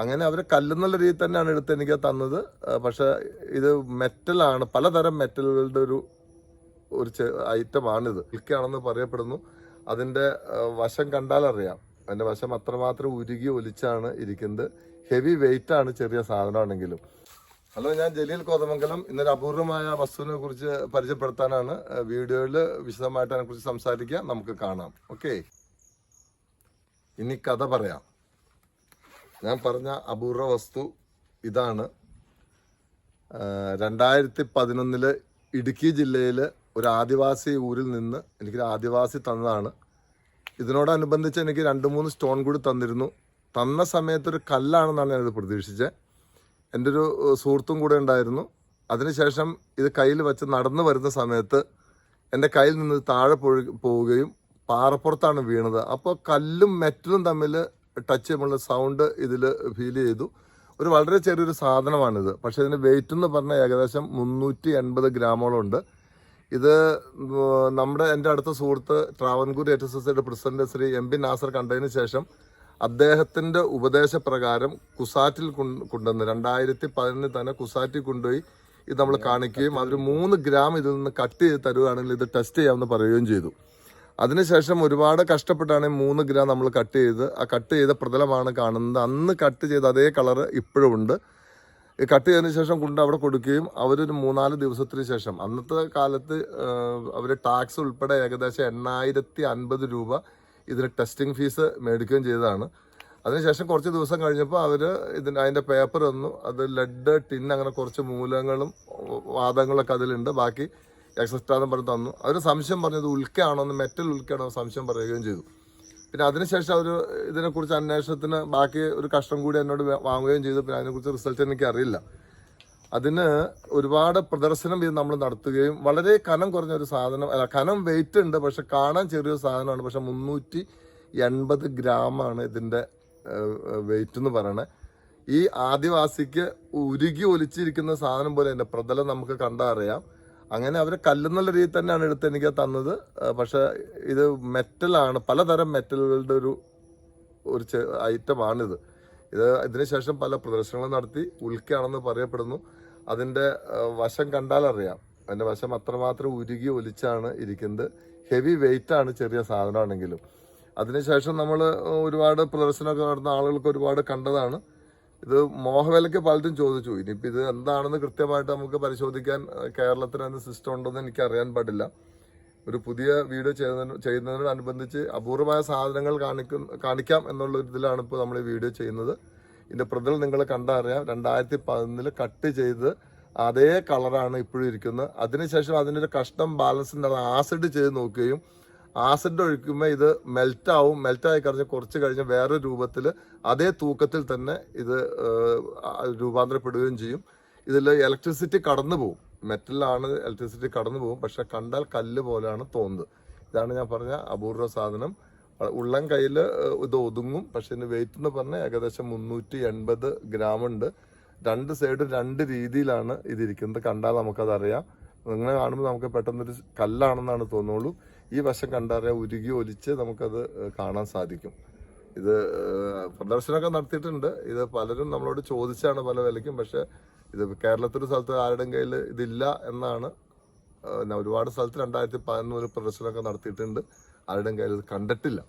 അങ്ങനെ അവർ കല്ലെന്നുള്ള രീതിയിൽ തന്നെയാണ് എടുത്ത് എനിക്ക് തന്നത്. പക്ഷെ ഇത് മെറ്റലാണ് പലതരം മെറ്റലുകളുടെ ഒരു ഒരു ഐറ്റമാണിത്. ഇൽക്കാണെന്ന് പറയപ്പെടുന്നു. അതിന്റെ വശം കണ്ടാൽ അറിയാം അതിന്റെ വശം അത്രമാത്രം ഉരുകി ഒലിച്ചാണ് ഇരിക്കുന്നത്. ഹെവി വെയിറ്റ് ആണ് ചെറിയ സാധനമാണെങ്കിലും. ഹലോ ഞാൻ ജലീൽ കോതമംഗലം. ഇന്നൊരു അപൂർവമായ വസ്തുവിനെ കുറിച്ച് പരിചയപ്പെടുത്താനാണ് വീഡിയോയിൽ വിശദമായിട്ട് അതിനെക്കുറിച്ച് സംസാരിക്കുക നമുക്ക് കാണാം. ഓക്കെ. ഇനി കഥ പറയാം. ഞാൻ പറഞ്ഞ അപൂർവ വസ്തു ഇതാണ്. രണ്ടായിരത്തി പതിനൊന്നിൽ ഇടുക്കി ജില്ലയിൽ ഒരു ആദിവാസി ഊരിൽ നിന്ന് എനിക്കൊരു ആദിവാസി തന്നതാണ്. ഇതിനോടനുബന്ധിച്ച് എനിക്ക് രണ്ട് മൂന്ന് സ്റ്റോൺ കൂടി തന്നിരുന്നു. തന്ന സമയത്തൊരു കല്ലാണെന്നാണ് ഞാനിത് പ്രതീക്ഷിച്ചത് എന്റെ ഒരു സുഹൃത്തും കൂടെ ഉണ്ടായിരുന്നു. അതിനുശേഷം ഇത് കയ്യിൽ വെച്ച് നടന്നു വരുന്ന സമയത്ത് എന്റെ കയ്യിൽ നിന്ന് താഴെ പോവുകയും പാറപ്പുറത്താണ് വീണത്. അപ്പോൾ കല്ലും മെറ്റലും തമ്മിൽ ടച്ച് നമ്മളുടെ സൗണ്ട് ഇതിൽ ഫീൽ ചെയ്തു. ഒരു വളരെ ചെറിയൊരു സാധനമാണിത്. പക്ഷേ ഇതിന്റെ വെയിറ്റ് എന്ന് പറഞ്ഞാൽ ഏകദേശം മുന്നൂറ്റി എൺപത് ഗ്രാമോളം ഉണ്ട്. ഇത് നമ്മുടെ എന്റെ അടുത്ത സുഹൃത്ത് Travancore H S S president Shri M P Nasar കണ്ടതിന് ശേഷം അദ്ദേഹത്തിന്റെ ഉപദേശപ്രകാരം കുസാറ്റിൽ കൊണ്ട- കൊണ്ടുവന്ന് രണ്ടായിരത്തി പതിനൊന്നിൽ തന്നെ കുസാറ്റിൽ കൊണ്ടുപോയി ഇത് നമ്മൾ കാണിക്കുകയും അതൊരു മൂന്ന് ഗ്രാം ഇതിൽ നിന്ന് കട്ട് ചെയ്ത് തരുകയാണെങ്കിൽ ഇത് ടെസ്റ്റ് ചെയ്യാമെന്ന് പറയുകയും ചെയ്തു. അതിനുശേഷം ഒരുപാട് കഷ്ടപ്പെട്ടാണ് മൂന്ന് ഗ്രാം നമ്മൾ കട്ട് ചെയ്ത് ആ കട്ട് ചെയ്ത പ്രതലമാണ് കാണുന്നത്. അന്ന് കട്ട് ചെയ്ത അതേ കളറ് ഇപ്പോഴും ഉണ്ട്. കട്ട് ചെയ്തതിന് ശേഷം കൊണ്ട് അവിടെ കൊടുക്കുകയും അവരൊരു മൂന്നാൽ ദിവസത്തിന് ശേഷം അന്നത്തെ കാലത്ത് അവർ ടാക്സ് ഉൾപ്പെടെ ഏകദേശം എണ്ണായിരത്തി അൻപത് രൂപ ഇതിന് ടെസ്റ്റിംഗ് ഫീസ് മേടിക്കുകയും ചെയ്തതാണ്. അതിനുശേഷം കുറച്ച് ദിവസം കഴിഞ്ഞപ്പോൾ അവർ ഇതിന് അതിന്റെ പേപ്പർ തന്നു. അത് ലെഡ് ടിൻ അങ്ങനെ കുറച്ച് മൂലങ്ങളും വാദങ്ങളൊക്കെ അതിലുണ്ട്. ബാക്കി എന്ന് പറഞ്ഞ് തന്നു. അവർ സംശയം പറഞ്ഞത് ഉൽക്കയാണോ മെറ്റൽ ഉൽക്കയാണോ സംശയം പറയുകയും ചെയ്തു. പിന്നെ അതിനുശേഷം അവർ ഇതിനെക്കുറിച്ച് അന്വേഷണത്തിന് ബാക്കി ഒരു കഷ്ടം കൂടി എന്നോട് വാങ്ങുകയും ചെയ്തു. പിന്നെ അതിനെക്കുറിച്ച് റിസൾട്ട് എനിക്ക് അറിയില്ല. അതിന് ഒരുപാട് പ്രദർശനം ഇത് നമ്മൾ നടത്തുകയും വളരെ കനം കുറഞ്ഞ ഒരു സാധനം അല്ല കനം വെയിറ്റ് ഉണ്ട് പക്ഷെ കാണാൻ ചെറിയൊരു സാധനമാണ്. പക്ഷെ മുന്നൂറ്റി എൺപത് ഗ്രാമാണ് ഇതിന്റെ വെയിറ്റ് എന്ന് പറയണത് ഈ ആദിവാസിക്ക് ഉരുകി ഒലിച്ചിരിക്കുന്ന സാധനം പോലെ എന്റെ പ്രതലം നമുക്ക് കണ്ടാൽ അറിയാം അങ്ങനെ അവർ കല്ലെന്നുള്ള രീതിയിൽ തന്നെയാണ് എടുത്ത് എനിക്ക് തന്നത്. പക്ഷേ ഇത് മെറ്റലാണ് പലതരം മെറ്റലുകളുടെ ഒരു ഒരു ഐറ്റമാണിത്. ഇത് ഇതിനുശേഷം പല പ്രദർശനങ്ങളും നടത്തി ഉൽക്കയാണെന്ന് പറയപ്പെടുന്നു. അതിന്റെ വശം കണ്ടാലറിയാം. അതിന്റെ വശം അത്രമാത്രം ഉരുകി ഒലിച്ചാണ് ഇരിക്കുന്നത്. ഹെവി വെയിറ്റ് ആണ് ചെറിയ സാധനമാണെങ്കിലും. അതിനുശേഷം നമ്മൾ ഒരുപാട് പ്രദർശനമൊക്കെ നടന്ന ആളുകൾക്ക് ഒരുപാട് കണ്ടതാണ്. ഇത് മോഹവിലക്ക് പലരും ചോദിച്ചു. ഇനിയിപ്പോൾ ഇത് എന്താണെന്ന് കൃത്യമായിട്ട് നമുക്ക് പരിശോധിക്കാൻ കേരളത്തിന് അതിന് സിസ്റ്റം ഉണ്ടെന്ന് എനിക്ക് അറിയാൻ പാടില്ല. ഒരു പുതിയ വീഡിയോ ചെയ്യുന്നതിന് ചെയ്യുന്നതിനോടനുബന്ധിച്ച് അപൂർവമായ സാധനങ്ങൾ കാണിക്കും കാണിക്കാം എന്നുള്ള ഇതിലാണ് ഇപ്പോൾ നമ്മൾ ഈ വീഡിയോ ചെയ്യുന്നത്. ഇതിന്റെ പ്രതിൽ നിങ്ങൾ കണ്ടറിയാം രണ്ടായിരത്തി പതിനൊന്നിൽ കട്ട് ചെയ്ത് അതേ കളറാണ് ഇപ്പോഴും ഇരിക്കുന്നത്. അതിനുശേഷം അതിന്റെ ഒരു കഷ്ടം ബാലൻസ് ആസിഡ് ചെയ്ത് നോക്കുകയും ആസിഡ് ഒഴിക്കുമ്പോൾ ഇത് മെൽറ്റ് ആവും. മെൽറ്റ് ആയി കഴിഞ്ഞ് കുറച്ച് കഴിഞ്ഞ് വേറെ രൂപത്തിൽ അതേ തൂക്കത്തിൽ തന്നെ ഇത് രൂപാന്തരപ്പെടുകയും ചെയ്യും. ഇതിൽ ഇലക്ട്രിസിറ്റി കടന്നു പോകും മെറ്റലാണ് ഇലക്ട്രിസിറ്റി കടന്നു പോകും പക്ഷെ കണ്ടാൽ കല്ല് പോലെയാണ് തോന്നുന്നത്. ഇതാണ് ഞാൻ പറഞ്ഞ അപൂർവ സാധനം. ഉള്ളം കയ്യിൽ ഇത് ഒതുങ്ങും. പക്ഷെ ഇതിന് വെയിറ്റ് എന്ന് പറഞ്ഞാൽ ഏകദേശം മുന്നൂറ്റി എൺപത് ഗ്രാം ഉണ്ട്. രണ്ട് സൈഡ് രണ്ട് രീതിയിലാണ് ഇതിരിക്കുന്നത്. കണ്ടാൽ നമുക്കതറിയാം. ഇങ്ങനെ കാണുമ്പോൾ നമുക്ക് പെട്ടെന്നൊരു കല്ലാണെന്നാണ് തോന്നുള്ളൂ. ഈ വശം കണ്ടറിയാം ഉരുകി ഒലിച്ച് നമുക്കത് കാണാൻ സാധിക്കും. ഇത് പ്രദർശനമൊക്കെ നടത്തിയിട്ടുണ്ട്. ഇത് പലരും നമ്മളോട് ചോദിച്ചാണ് പല വിലയ്ക്കും. പക്ഷേ ഇത് കേരളത്തിലെ സ്ഥലത്ത് ആരുടെയും കയ്യിൽ ഇതില്ല എന്നാണ് ഒരുപാട് സ്ഥലത്ത് രണ്ടായിരത്തി പതിനൊന്നിൽ പ്രദർശനമൊക്കെ നടത്തിയിട്ടുണ്ട്. ആരുടെയും കയ്യിൽ ഇത് കണ്ടിട്ടില്ല.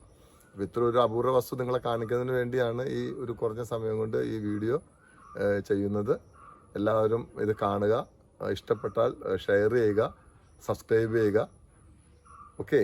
അപ്പോൾ ഇത്ര ഒരു അപൂർവ വസ്തു നിങ്ങളെ കാണിക്കുന്നതിന് വേണ്ടിയാണ് ഈ ഒരു കുറഞ്ഞ സമയം കൊണ്ട് ഈ വീഡിയോ ചെയ്യുന്നത്. എല്ലാവരും ഇത് കാണുക. ഇഷ്ടപ്പെട്ടാൽ ഷെയർ ചെയ്യുക സബ്സ്ക്രൈബ് ചെയ്യുക. ഓക്കെ